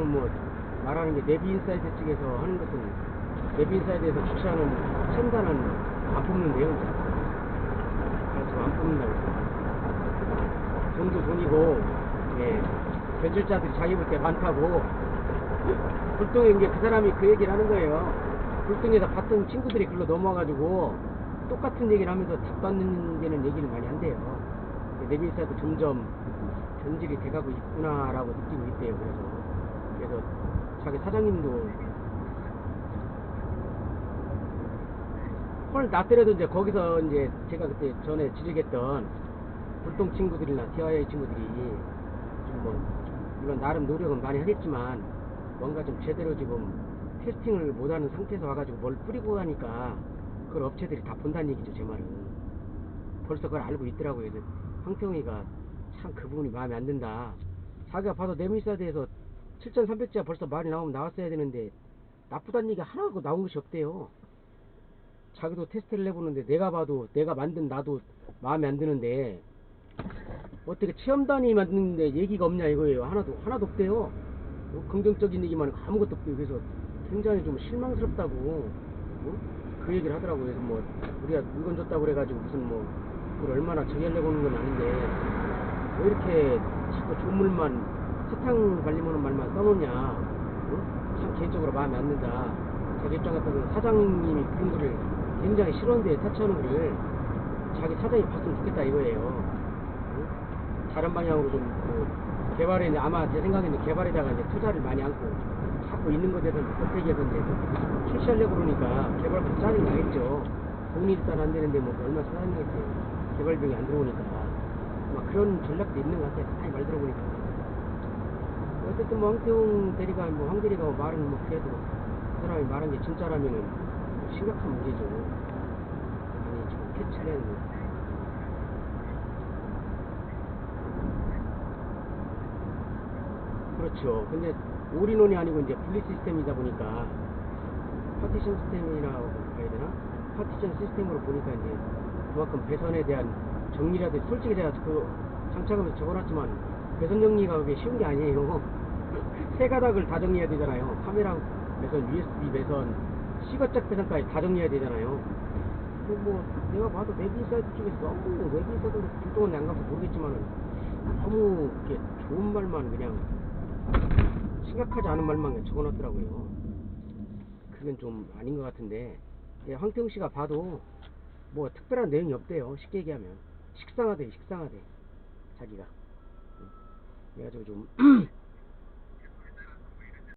지금은 뭐 말하는 게 내비 인사이드 측에서 하는 것은 내비 인사이드에서 주최하는 첨단은 안. 이제. 아, 지금 안 뽑는다고. 돈도 돈이고, 예. 변절자들이 자기 볼 때 많다고. 불똥에 이제 그 사람이 그 얘기를 하는 거예요. 불똥에서 봤던 친구들이 글로 넘어와가지고 똑같은 얘기를 하면서 답 받는 데는 얘기를 많이 한대요. 내비사도 점점 변질이 돼가고 있구나라고 느끼고 있대요. 그래서 그래서 자기 사장님도 헐 나더라도 이제 거기서 이제 제가 그때 전에 지적했던 불똥 친구들이나 TIA 친구들이 좀뭐 물론 나름 노력은 많이 하겠지만 뭔가 좀 제대로 지금 테스팅을 못하는 상태에서 와가지고 뭘 뿌리고 가니까 그걸 업체들이 다 본다는 얘기죠 제 말은. 벌써 그걸 알고 있더라고요. 황태웅이가 참 그 부분이 마음에 안 든다. 자기가 봐도 내밀사대에서 7300자 벌써 말이 나오면 나왔어야 되는데 나쁘다는 얘기 하나도 나온 것이 없대요. 자기도 테스트를 해보는데 내가 봐도 내가 만든 나도 마음에 안 드는데 어떻게 체험단이 만드는데 얘기가 없냐 이거예요. 하나도 하나도 없대요. 뭐 긍정적인 얘기만 아무것도 없대요. 그래서 굉장히 좀 실망스럽다고 어? 그 얘기를 하더라고요. 그래서 뭐 우리가 물건 줬다고 그래가지고 무슨 뭐 그걸 얼마나 저기 하려고 하는 건 아닌데 왜 이렇게 자꾸 좋은 물만 세탕 관리하는 말만 써놓냐 어? 참 개인적으로 마음에 안 든다 자기 입장 같아서는 사장님이 그런 거를 굉장히 싫어하는데 타치하는 거를 자기 사장이 봤으면 좋겠다 이거예요 어? 다른 방향으로 좀 뭐, 개발에 이제 아마 제 생각에는 개발에다가 이제 투자를 많이 안고 하고 있는 것에 대해서 선택해서 이제 출시하려고 그러니까 개발부터 짜증이 나겠죠. 돈이 일단 안 되는데 뭐 얼마 짜증나겠어요. 개발비용이 안 들어오니까. 막 그런 전략도 있는 것 같아요. 많이 말 들어보니까. 어쨌든 뭐 황태웅 대리가 뭐 황대리가 뭐 말은 뭐 그래도 그 사람이 말한 게 진짜라면은 심각한 문제죠. 아니 지금 되는 그렇죠. 근데 올인원이 아니고 이제 분리 시스템이다 보니까 파티션 시스템이라고 봐야 되나? 파티션 시스템으로 보니까 이제 그만큼 배선에 대한 정리라도 솔직히 제가 그 장착하면서 적어놨지만 배선 정리가 그게 쉬운 게 아니에요. 세 가닥을 다 정리해야 되잖아요. 카메라 배선, USB 배선, 시거짝 배선까지 다 정리해야 되잖아요. 그뭐 내가 봐도 웨비사이트 쪽에서 너무 웨비사이트 불똥은 안 가서 모르겠지만은 너무 이렇게 좋은 말만 그냥 심각하지 않은 말만 적어놨더라고요. 그건 좀 아닌 것 같은데 예, 황태웅 씨가 봐도 뭐 특별한 내용이 없대요. 쉽게 얘기하면 식상하대, 식상하대 자기가. 음. 그래가지고 좀